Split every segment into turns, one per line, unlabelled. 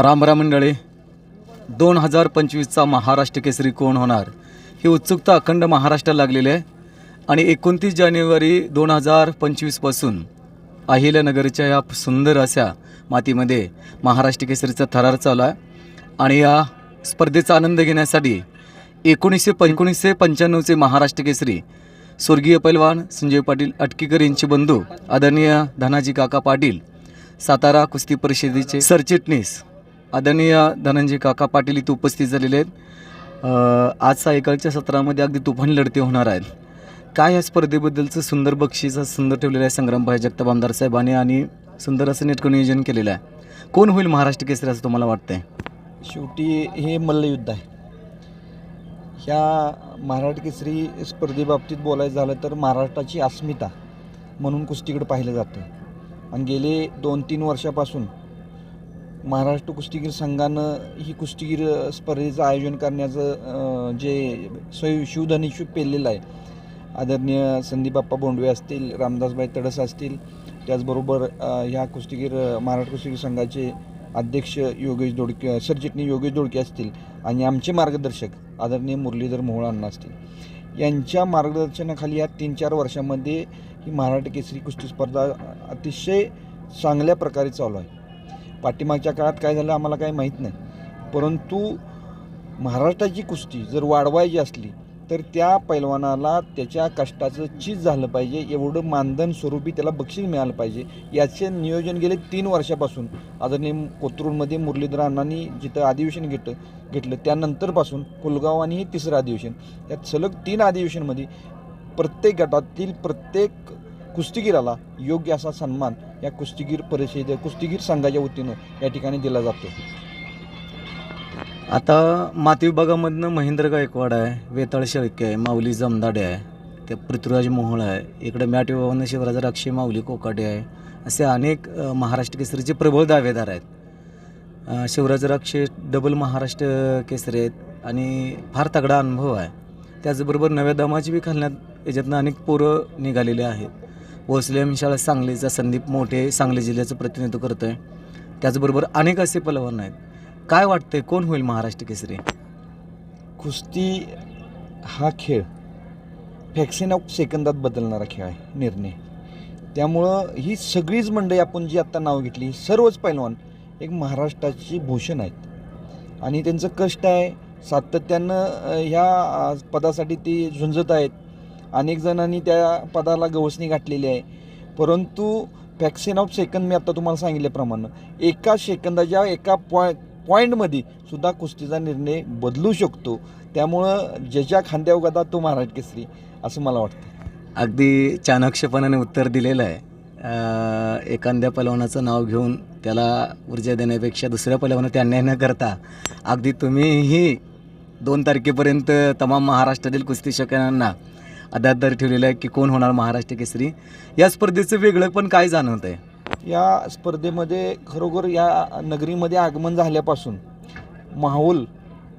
रामराम मंडळे दोन हजार पंचवीसचा महाराष्ट्र केसरी कोण होणार? ही उत्सुकता अखंड महाराष्ट्राला लागलेली आहे. आणि एकोणतीस जानेवारी दोन हजार पंचवीसपासून अहिल्यानगरच्या या सुंदर अशा मातीमध्ये महाराष्ट्र केसरीचा थरार चालू आहे. आणि या स्पर्धेचा आनंद घेण्यासाठी एकोणीसशे एकोणीसशे पंच्याण्णवचे महाराष्ट्र केसरी स्वर्गीय पैलवान संजय पाटील अटकीकर यांचे बंधू आदरणीय धनाजी काका पाटील सातारा कुस्ती परिषदेचे सरचिटणीस आदरणीय धनंजय काका पाटील इथे उपस्थित झालेले आहेत. आज सायकाळच्या सत्रामध्ये अगदी तुफानी लढती होणार आहेत. काय या स्पर्धेबद्दलचं सुंदर बक्षीस सुंदर ठेवलेलं आहे संग्रामभाई जगताप आमदार साहेबांनी आणि सुंदर असं नेटकं नियोजन केलेलं आहे. कोण होईल महाराष्ट्र केसरी असं तुम्हाला वाटतंय?
शेवटी हे मल्लयुद्ध आहे. ह्या महाराष्ट्र केसरी स्पर्धेबाबतीत बोलायचं झालं तर महाराष्ट्राची अस्मिता म्हणून कुस्तीकडे पाहिलं जातं. आणि गेले दोन तीन वर्षापासून महाराष्ट्र कुस्तीगीर संघानं ही कुस्तीगीर स्पर्धेचं आयोजन करण्याचं जे स्वयं शिवधनुष्य पेललेलं आहे. आदरणीय संदीपप्पा बोंडवे असतील रामदासबाई तडस असतील त्याचबरोबर ह्या कुस्तीगीर महाराष्ट्र कुस्तीगीर संघाचे अध्यक्ष योगेश दोडके सरचिटणी योगेश दोडके असतील आणि आमचे मार्गदर्शक आदरणीय मुरलीधर मोहोळ असतील. यांच्या मार्गदर्शनाखाली या तीन चार वर्षामध्ये ही महाराष्ट्र केसरी कुस्ती स्पर्धा अतिशय चांगल्या प्रकारे चालू आहे. पाठीमागच्या काळात काय झालं आम्हाला काही माहीत नाही. परंतु महाराष्ट्राची कुस्ती जर वाढवायची असली तर त्या पैलवानाला त्याच्या कष्टाचं चीज झालं पाहिजे एवढं मानधन स्वरूपी त्याला बक्षीस मिळालं पाहिजे. याचे नियोजन गेले तीन वर्षापासून. आदरणीय कोथरूडमध्ये मुरलीधर अण्णांनी जिथं अधिवेशन घेतलं घेतलं त्यानंतरपासून कुलगाव आणि हे तिसरं अधिवेशन. यात सलग तीन अधिवेशनमध्ये प्रत्येक गटातील प्रत्येक कुस्तीगीराला योग्य असा सन्मान या कुस्तीगीर परिषद कुस्तीगीर संघाच्या वतीनं या ठिकाणी दिला जातो.
आता माती विभागामधनं महेंद्र गायकवाड आहे वेताळ शेळके आहे माऊली जमदाडे आहे ते पृथ्वीराज मोहोळ आहे इकडे मॅट विभागानं शिवराज राक्षे माऊली कोकाटे आहे असे अनेक महाराष्ट्र केसरीचे प्रबळ दावेदार आहेत. शिवराज राक्षे डबल महाराष्ट्र केसरी आहेत आणि फार तगडा अनुभव आहे. त्याचबरोबर नव्या दमाची बी खालण्यात याच्यातनं अनेक पोरं निघालेले आहेत. भोसले शाळा सांगलीचा संदीप मोठे सांगली जिल्ह्याचं प्रतिनिधित्व करतो आहे त्याचबरोबर अनेक असे पलवान आहेत. काय वाटतंय कोण होईल महाराष्ट्र केसरी?
कुस्ती हा खेळ फॅक्सिन ऑफ सेकंदात बदलणारा खेळ आहे निर्णय. त्यामुळं ही सगळीच मंडळी आपण जी आत्ता नाव घेतली सर्वच पैलवान एक महाराष्ट्राची भूषण आहेत. आणि त्यांचं कष्ट आहे सातत्यानं ह्या पदासाठी ती झुंजत आहेत. अनेक जणांनी त्या पदाला गवसणी गाठलेली आहे. परंतु फॅक्सिन ऑफ सेकंद मी आता तुम्हाला सांगितल्याप्रमाणे एका सेकंदाच्या एका पॉ पॉईंटमध्ये सुद्धा कुस्तीचा निर्णय बदलू शकतो. त्यामुळं ज्याच्या खांद्यावर गदा तो महाराज केसरी असं मला वाटतं.
अगदी चाणक्षपणाने उत्तर दिलेलं आहे. एखाद्या पलवानाचं नाव घेऊन त्याला ऊर्जा देण्यापेक्षा दुसऱ्या पलवानात अन्याय न करता अगदी तुम्हीही दोन तारखेपर्यंत तमाम महाराष्ट्रातील कुस्ती शकणांना अदादार ठेवलेलं आहे की कोण होणार महाराष्ट्र केसरी? या स्पर्धेचं वेगळं पण काय जाणवत आहे
या स्पर्धेमध्ये खरोखर या नगरीमध्ये आगमन झाल्यापासून माहोल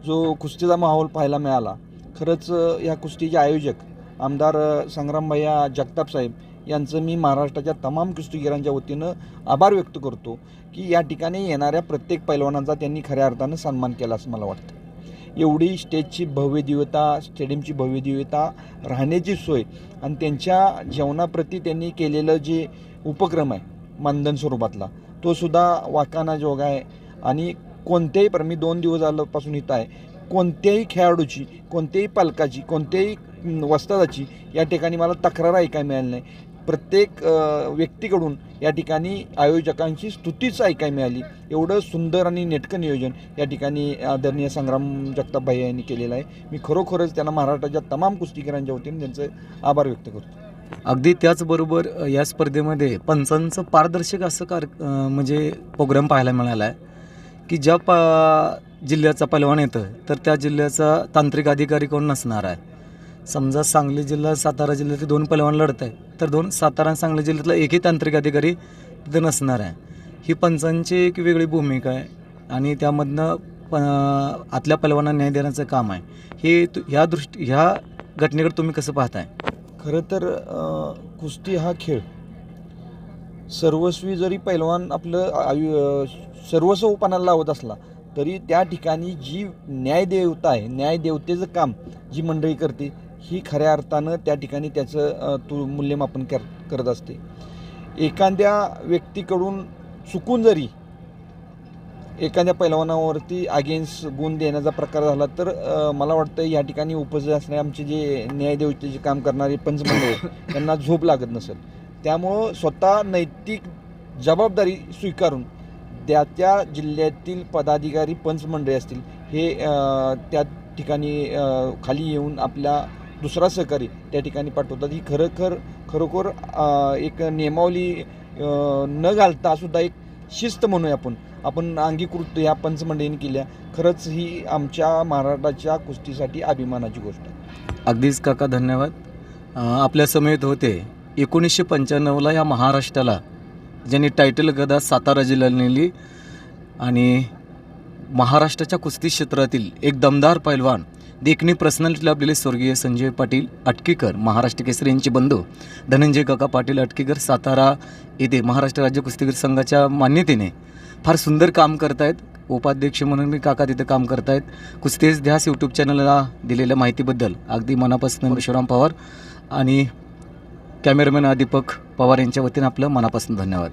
जो कुस्तीचा माहोल पाहायला मिळाला खरंच या कुस्तीचे आयोजक आमदार संग्रामभैया जगताप साहेब यांचं मी महाराष्ट्राच्या तमाम कुस्तीगीरांच्या वतीनं आभार व्यक्त करतो की या ठिकाणी येणाऱ्या प्रत्येक पैलवानांचा त्यांनी खऱ्या अर्थानं सन्मान केला असं मला वाटतं. एवढी स्टेजची भव्य दिव्यता स्टेडियमची भव्य दिव्यता राहण्याची सोय आणि त्यांच्या जेवणाप्रती त्यांनी केलेलं जे उपक्रम आहे मानधन स्वरूपातला तो सुद्धा वाकाना जोग आहे. आणि कोणत्याही पर मी दोन दिवस आल्यापासून इथं आहे. कोणत्याही खेळाडूची कोणत्याही पालकाची कोणत्याही वस्तादाची या ठिकाणी मला तक्रार ऐकायला मिळाली नाही. प्रत्येक व्यक्तीकडून या ठिकाणी आयोजकांची स्तुतीच ऐकायला मिळाली. एवढं सुंदर आणि नेटकं नियोजन या ठिकाणी आदरणीय संग्राम जगताप यांनी केलेलं आहे. मी खरोखरच त्यांना महाराष्ट्राच्या तमाम कुस्तीगिरांच्या वतीने त्यांचे आभार व्यक्त करतो.
अगदी त्याचबरोबर या स्पर्धेमध्ये पंचांचं पारदर्शक असं कार म्हणजे प्रोग्राम पाहायला मिळाला आहे की ज्या पा जिल्ह्याचा पलवान येतं तर त्या जिल्ह्याचा तांत्रिक अधिकारी कोण नसणार आहे? समजा सांगली जिल्हा सातारा जिल्ह्यातले दोन पलवान लढत आहे तर दोन सातारा आणि सांगली जिल्ह्यातला एकही तांत्रिक अधिकारी तिथं नसणार आहे. ही पंचांची एक वेगळी भूमिका आहे आणि त्यामधनं प आतल्या पलवांना न्याय देण्याचं काम आहे. हे तु ह्या दृष्टी ह्या घटनेकडे तुम्ही कसं पाहताय?
खरं तर अ, कुस्ती हा खेळ. सर्वस्वी जरी पैलवान आपलं आयु अ, सर्वस्व पणाला लावत असला तरी त्या ठिकाणी जी न्यायदेवता आहे न्यायदेवतेचं काम जी मंडळी करते ही खऱ्या अर्थानं त्या ठिकाणी त्याचं तू मूल्यमापन कर करत असते. एखाद्या व्यक्तीकडून चुकून जरी एखाद्या पैलवानावरती अगेन्स्ट गुण देण्याचा प्रकार झाला तर मला वाटतं या ठिकाणी उपस्थित असणारे आमचे जे न्यायदेवतेचे काम करणारे पंचमंडळ त्यांना झोप लागत नसेल. त्यामुळं स्वतः नैतिक जबाबदारी स्वीकारून त्या त्या जिल्ह्यातील पदाधिकारी पंचमंडळी असतील हे त्या ठिकाणी खाली येऊन आपल्या दुसरा सहकारी त्या ठिकाणी पाठवतात. ही खरोखर खरोखर एक नियमावली न घालता सुद्धा एक शिस्त म्हणूया आपण. आपण अंगीकृत या पंचमंडळीने केल्या. खरंच ही आमच्या महाराष्ट्राच्या कुस्तीसाठी अभिमानाची गोष्ट आहे.
अगदीच काका धन्यवाद. आपल्या समेत होते एकोणीसशे पंच्याण्णवला या महाराष्ट्राला ज्यांनी टायटल गदा सातारा जिल्ह्याला नेली आणि महाराष्ट्राच्या कुस्ती क्षेत्रातील एक दमदार पैलवान देखणी पर्सनॅलिटी लाभलेले स्वर्गीय संजय पाटील अटकीकर महाराष्ट्र केसरी यांचे बंधू धनंजय काका पाटील अटकीकर सातारा येथे महाराष्ट्र राज्य कुस्तीगीर संघाच्या मान्यतेने फार सुंदर काम करतायत. उपाध्यक्ष म्हणून मी काका तिथं काम करतायत. कुस्तीच ध्यास यूट्यूब चॅनलला दिलेल्या माहितीबद्दल अगदी मनापासून विश्वराम पवार आणि कॅमेरामॅन दीपक पवार यांच्या वतीनं आपलं मनापासून धन्यवाद.